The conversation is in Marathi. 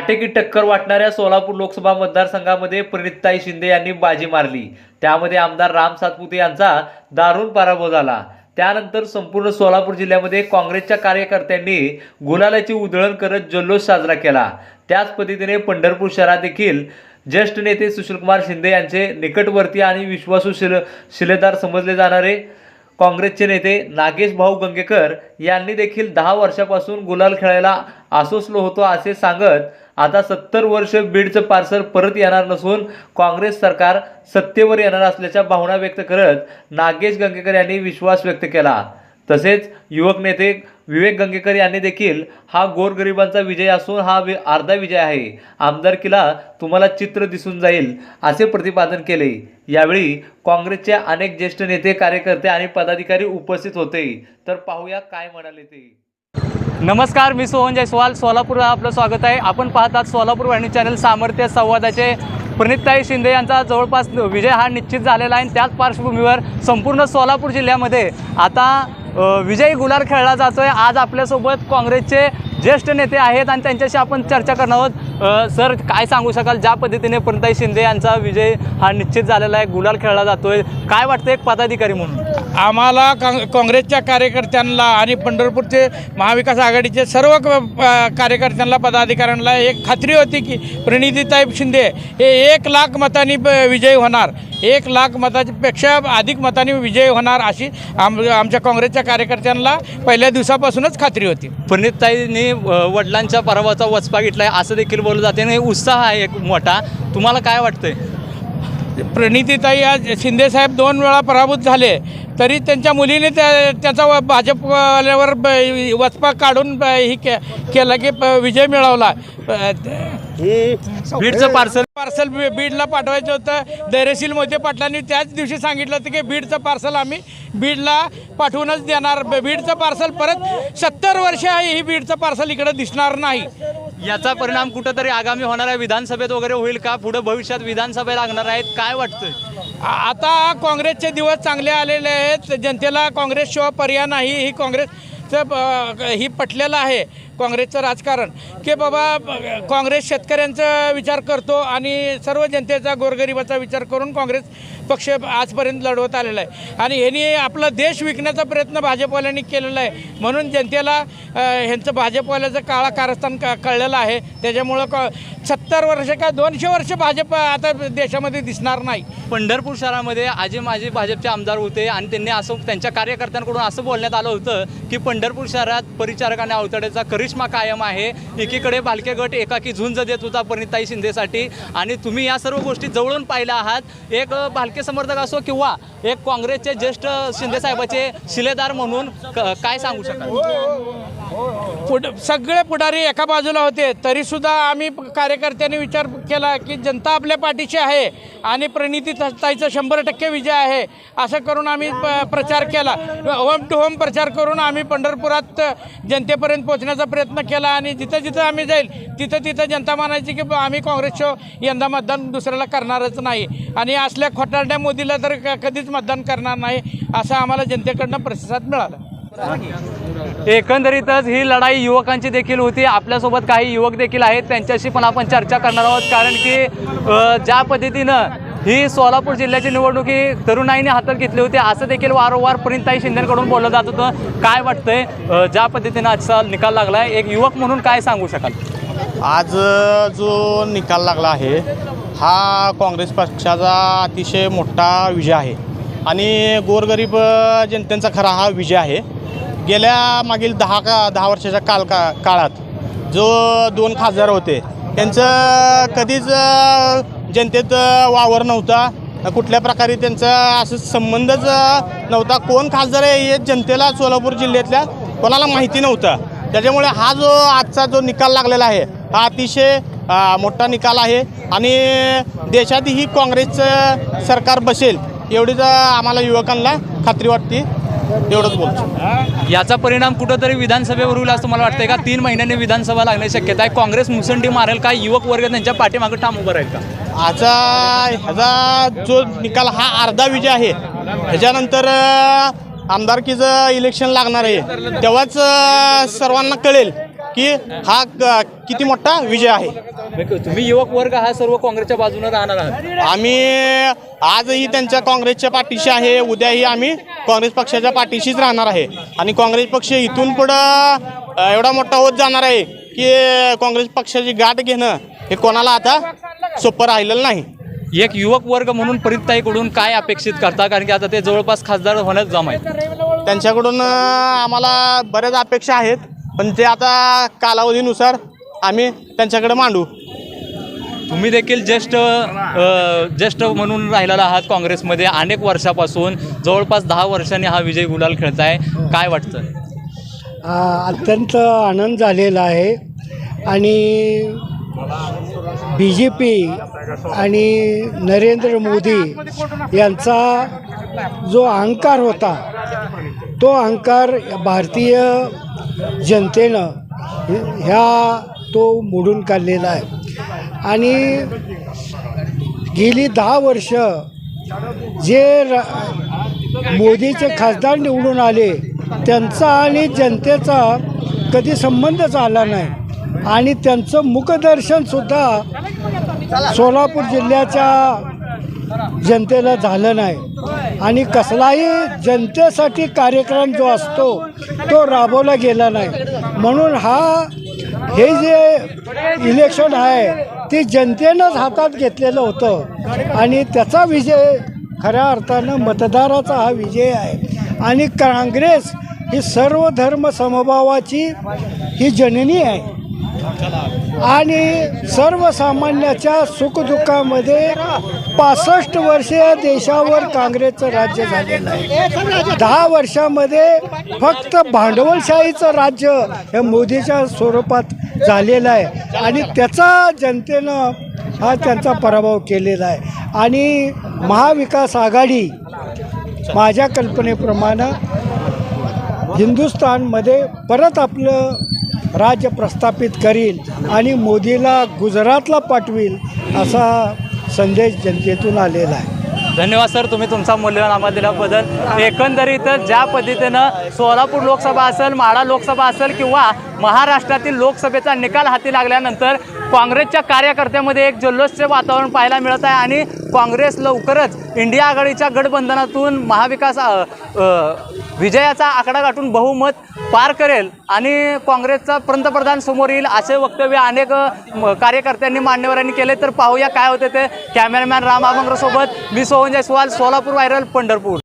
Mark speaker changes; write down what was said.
Speaker 1: काटेकी टक्कर वाटणाऱ्या सोलापूर लोकसभा मतदारसंघामध्ये प्रणितताई शिंदे यांनी बाजी मारली. त्यामध्ये आमदार राम सातपुते यांचा दारुण पराभव झाला. त्यानंतर संपूर्ण सोलापूर जिल्ह्यामध्ये काँग्रेसच्या कार्यकर्त्यांनी गुलालाची उधळण करत जल्लोष साजरा केला. त्याच पद्धतीने पंढरपूर शहरात देखील ज्येष्ठ नेते सुशीलकुमार शिंदे यांचे निकटवर्ती आणि विश्वासू शिल शिलेदार समजले जाणारे काँग्रेसचे नेते नागेश भाऊ गंगेकर यांनी देखील दहा वर्षापासून गुलाल खेळायला आसोसलो होतो असे सांगत आता सत्तर वर्ष बीडचं पार्सल परत येणार नसून काँग्रेस सरकार सत्तेवर येणार असल्याच्या भावना व्यक्त करत नागेश गंगेकर यांनी विश्वास व्यक्त केला. तसेच युवक नेते विवेक गंगेकर यांनी देखील हा गोरगरिबांचा विजय असून हा वि- अर्धा विजय आहे. आमदारकीला तुम्हाला चित्र दिसून जाईल असे प्रतिपादन केले. यावेळी काँग्रेसचे अनेक ज्येष्ठ नेते कार्यकर्ते आणि पदाधिकारी उपस्थित होते. तर पाहूया काय म्हणाले ते.
Speaker 2: नमस्कार मी सोहन जयस्वाल. सोलापूरला आपलं स्वागत आहे. आपण पाहतात सोलापूर वाहिनी चॅनल सामर्थ्य संवादाचे. प्रणितताई शिंदे यांचा जवळपास विजय हा निश्चित झालेला आहे. आणि त्याच पार्श्वभूमीवर संपूर्ण सोलापूर जिल्ह्यामध्ये आता विजयी गुलाल खेळला जातो आहे आज आपल्यासोबत काँग्रेसचे ज्येष्ठ नेते आहेत आणि त्यांच्याशी आपण चर्चा करणार आहोत. सर काय सांगू शकाल? ज्या पद्धतीने प्रणिताई शिंदे यांचा विजय हा निश्चित झालेला आहे गुलाल खेळला जातोय. काय वाटतं एक पदाधिकारी म्हणून?
Speaker 3: आम्हाला काँ काँग्रेसच्या कार्यकर्त्यांना आणि पंढरपूरचे महाविकास आघाडीचे सर्व कार्यकर्त्यांना पदाधिकाऱ्यांना एक खात्री होती की प्रणितीताई शिंदे हे एक लाख मतांनी विजयी होणार. एक लाख मतापेक्षा अधिक मतांनी विजयी होणार अशी आम आमच्या काँग्रेसच्या कार्यकर्त्यांना पहिल्या दिवसापासूनच खात्री होती.
Speaker 2: प्रणितताईंनी वडिलांच्या पराभवाचा वचपा आहे असं देखील बोललं जाते आणि उत्साह आहे एक मोठा. तुम्हाला काय वाटतंय?
Speaker 3: प्रणितीताई आज शिंदेसाहेब दोन वेळा पराभूत झाले तरी त्यांच्या मुलीने त्या त्याचा व- भाजपवाल्यावर ब- वचपा काढून ही के केला की प- विजय मिळवला.
Speaker 2: बीडचं पार्सल
Speaker 3: पार्सल बीडला पाठवायचं होतं. धैर्यशील मोहिते पाटलांनी त्याच दिवशी सांगितलं होतं की बीडचं पार्सल आम्ही बीडला पाठवूनच देणार. बीडचं पार्सल परत सत्तर वर्ष आहे ही बीडचं पार्सल इकडं दिसणार नाही.
Speaker 2: याचा परिणाम कुठंतरी आगामी होणाऱ्या विधानसभेत वगैरे होईल का? पुढे भविष्यात विधानसभा लागणार आहेत काय वाटतंय?
Speaker 3: आता काँग्रेसचे दिवस चांगले आलेले आहेत. जनतेला काँग्रेसशिवाय पर्याय नाही. ही काँग्रेसचं ही पटलेलं आहे काँग्रेसचं राजकारण. की बाबा काँग्रेस शेतकऱ्यांचा विचार करतो आणि सर्व जनतेचा गोरगरिबाचा विचार करून काँग्रेस पक्ष आजपर्यंत लढवत आलेला आहे. आणि ह्यांनी आपला देश विकण्याचा प्रयत्न भाजपवाल्यांनी केलेला आहे. म्हणून जनतेला ह्यांचं भाजपवाल्याचं काळा कारस्थान क कळलेलं आहे. त्याच्यामुळं क सत्तर वर्ष का दोनशे वर्ष भाजप आता देशामध्ये दिसणार नाही.
Speaker 2: पंढरपूर शहरामध्ये आजी माजी भाजपचे आमदार होते आणि त्यांनी असं त्यांच्या कार्यकर्त्यांकडून असं बोलण्यात आलं होतं की पंढरपूर शहरात परिचारकाने अवतड्याचा करिश्मा कायम आहे. एकीकडे भालके गट एकाकी झुंज देत होता परिताई शिंदेसाठी. आणि तुम्ही या सर्व गोष्टी जवळून पाहिल्या आहात. एक भालके समर्थक असो किंवा एक काँग्रेसचे ज्येष्ठ शिंदे साहेबाचे शिलेदार म्हणून काय सांगू शकाल?
Speaker 3: पुढ सगळे पुढारी एका बाजूला होते. तरीसुद्धा आम्ही कार्यकर्त्यांनी विचार केला की जनता आपल्या पाठीशी आहे आणि प्रणिती ताईचा शंभर टक्के विजय आहे. असं करून आम्ही प- प्रचार केला. होम टू होम प्रचार करून आम्ही पंढरपुरात जनतेपर्यंत पोहोचण्याचा प्रयत्न केला आणि जिथं जिथं आम्ही जाईल तिथं तिथं जनता मानायची की आम्ही काँग्रेसचं यंदा मतदान दुसऱ्याला करणारच नाही. आणि असल्या खोटारड्या मोदीला तर कधीच मतदान करणार नाही असं आम्हाला जनतेकडनं प्रतिसाद मिळाला.
Speaker 2: एकंदरीतच ही लढाई युवकांची देखील होती. आपल्यासोबत काही युवक देखील आहेत. त्यांच्याशी पण आपण चर्चा करणार आहोत. कारण की ज्या पद्धतीनं ही सोलापूर जिल्ह्याची निवडणुकी तरुणाईने हातात घेतली होती असं देखील वारंवार प्रिंताई शिंदेकडून बोललं जात होतं. काय वाटतंय? ज्या पद्धतीनं आजचा निकाल लागला आहे एक युवक म्हणून काय सांगू शकाल?
Speaker 4: आज जो निकाल लागला आहे हा काँग्रेस पक्षाचा अतिशय मोठा विजय आहे. आणि गोरगरीब जनतेचा खरा हा विजय आहे. गेल्या मागील दहा का दहा वर्षाच्या काल का काळात जो दोन खासदार होते त्यांचं कधीच जनतेत वावर नव्हता. कुठल्या प्रकारे त्यांचा असं संबंधच नव्हता. कोण खासदार आहे हे जनतेला सोलापूर जिल्ह्यातल्या कोणाला माहिती नव्हतं. त्याच्यामुळे हा जो आजचा जो निकाल लागलेला आहे हा अतिशय मोठा निकाल आहे. आणि देशात ही काँग्रेसचं सरकार बसेल एवढीच आम्हाला युवकांना खात्री वाटते. एवढंच बोलतो.
Speaker 2: याचा परिणाम कुठंतरी विधानसभेवर होईल असं मला वाटतंय का? तीन महिन्यांनी विधानसभा लागण्याची शक्यता आहे. काँग्रेस मुसंडी मारेल का युवक वर्ग त्यांच्या पाठीमागं ठाम उभं राहील का?
Speaker 4: आजचा ह्याचा जो निकाल हा अर्धा विजय आहे. ह्याच्यानंतर आमदारकीचं इलेक्शन लागणार आहे. तेव्हाच सर्वांना कळेल. की हा क- किती मोठा विजय आहे.
Speaker 2: तुम्ही युवक वर्ग हा सर्व काँग्रेसच्या बाजूने राहणार आहात.
Speaker 4: आम्ही आजही त्यांच्या काँग्रेसच्या पाठीशी आहे उद्याही आम्ही काँग्रेस पक्षाच्या पाठीशीच राहणार आहे. आणि काँग्रेस पक्ष इथून पुढं अ, एवढा मोठा होत जाणार आहे की काँग्रेस पक्षाची गाठ घेणं हे कोणाला आता सोपं राहिलेलं नाही.
Speaker 2: एक युवक वर्ग म्हणून परिताईकडून काय अपेक्षित करता? कारण की आता ते जवळपास खासदार होण्यात जम आहे
Speaker 4: त्यांच्याकडून अ, आम्हाला बऱ्याच अपेक्षा आहेत. पण ते आता कालावधीनुसार आम्ही त्यांच्याकडे मांडू.
Speaker 2: तुम्ही देखील ज्येष्ठ ज्येष्ठ म्हणून राहिलेला आहात काँग्रेसमध्ये. अनेक वर्षापासून जवळपास दहा वर्षांनी हा विजय गुलाल खेळताय. काय वाटतं?
Speaker 5: अत्यंत आनंद झालेला आहे. आणि बी जे पी आणि नरेंद्र मोदी यांचा जो अहंकार होता तो अहंकार भारतीय जनतेनं ह्या तो मोडून काढलेला आहे. आणि गेली दहा वर्ष जे र मोदीचे खासदार निवडून आले त्यांचा आणि जनतेचा कधी संबंधच आला नाही. आणि त्यांचं मुखदर्शनसुद्धा सोलापूर जिल्ह्याच्या जनतेला झालं नाही. आणि कसलाही जनतेसाठी कार्यक्रम जो असतो तो राबवला गेला नाही. म्हणून हा हे जे इलेक्शन आहे ते जनतेनंच हातात घेतलेलं होतं. आणि त्याचा विजय खऱ्या अर्थानं मतदाराचा हा विजय आहे. आणि काँग्रेस ही सर्व धर्म समभावाची ही जननी आहे. आणि सर्वसामान्याच्या सुखदुःखामध्ये पासष्ट वर्षे या देशावर काँग्रेसचं राज्य झालेलं आहे. दहा वर्षामध्ये फक्त भांडवलशाहीचं राज्य हे मोदीच्या स्वरूपात झालेलं आहे. आणि त्याचा जनतेनं हा त्यांचा पराभव केलेला आहे. आणि महाविकास आघाडी माझ्या कल्पनेप्रमाणे हिंदुस्थानमध्ये परत आपलं राज्य प्रस्थापित करील आणि मोदीला गुजरातला पाठवील असा संदेश जनतेतून आलेला आहे.
Speaker 2: धन्यवाद सर तुम्ही तुमचा मूल्यवान आम्हाला दिल्याबद्दल. एकंदरीत ज्या पद्धतीनं सोलापूर लोकसभा असेल माढा लोकसभा असेल किंवा महाराष्ट्रातील लोकसभेचा निकाल हाती लागल्यानंतर काँग्रेसच्या कार्यकर्त्यामध्ये एक जल्लोषचे वातावरण पाहायला मिळत आहे आणि काँग्रेस लवकरच इंडिया आघाडीच्या गठबंधनातून महाविकास विजयाचा आकडा गाठून बहुमत पार करेल आणि काँग्रेसचा पंतप्रधान समोर येईल असे वक्तव्य अनेक कार्यकर्त्यांनी मान्यवरांनी केले. तर पाहूया काय होते ते. कॅमेरामॅन राम आमंग्रसोबत मी सोहन जयस्वाल सोलापूर व्हायरल पंढरपूर.